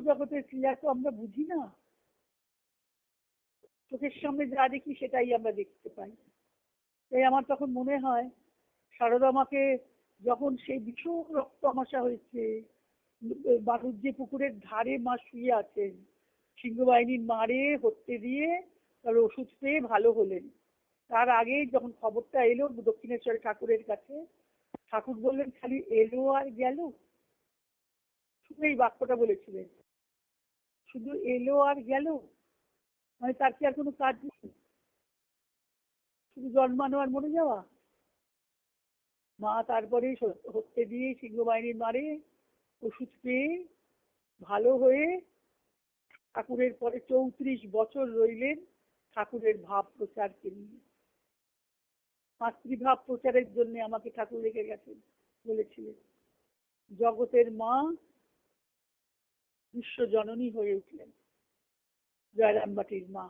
জগতের ক্রিয়া তো আমরা বুঝি না। চোখের সামনে যা দেখি সেটাই আমরা দেখতে পাই। তাই আমার তখন মনে হয় সারদা মাকে যখন সেই ভীষণ রক্ত আমাশা হয়েছে বাণুজ্যে পুকুরের ধারে মা শুয়ে আছেন, সিংহবাহিনীর মারে হত্যে দিয়ে তার ওষুধ পেয়ে ভালো হলেন। তার আগে যখন খবরটা এলো দক্ষিণেশ্বর ঠাকুরের কাছে, ঠাকুর বললেন, খালি এলো আর গেল? শুধু এই বাক্যটা বলেছিলেন। শুধু এলো আর গেল মানে তার কি আর কোনো কাজ নেই? শুধু জন্মানো আর মরে যাওয়া? মা তারপরে হত্যে দিয়ে সিংহবাহিনীর মারে, ওষুধ পেয়ে, ভালো হয়ে ঠাকুরের পরে চৌত্রিশ বছর রইলেন ঠাকুরের ভাব প্রচারকে নিয়ে মাতৃভাব প্রচারের জন্য আমাকে ঠাকুর রেখে গেছেন বলেছিলেন। জগতের মা বিশ্ব জননী হয়ে উঠলেন জয়রামবাটির মা।